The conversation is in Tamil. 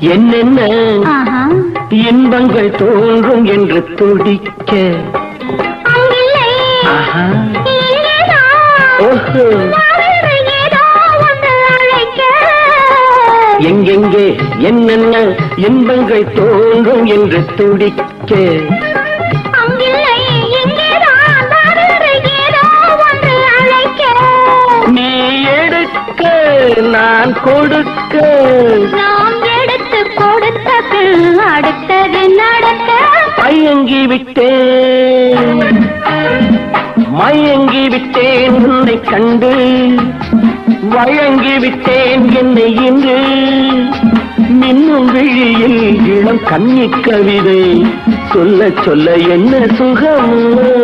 என்னென்ன? இன்பங்கள் தோன்றும் என்று துடிக்க. எங்கெங்கே? என்னென்ன? இன்பங்கள் தோன்றும் என்று துடிக்க. அங்கில்லை. இங்கேதான் அடுத்தது நடக்க மயங்கி விட்டேன் மயங்கி விட்டேன் உன்னை கண்டு. வழங்கி விட்டேன் என்னை இன்று. மின்னும் விழியில் இளம் கன்னி கவிதை. சொல்ல சொல்ல என்ன சுகம்?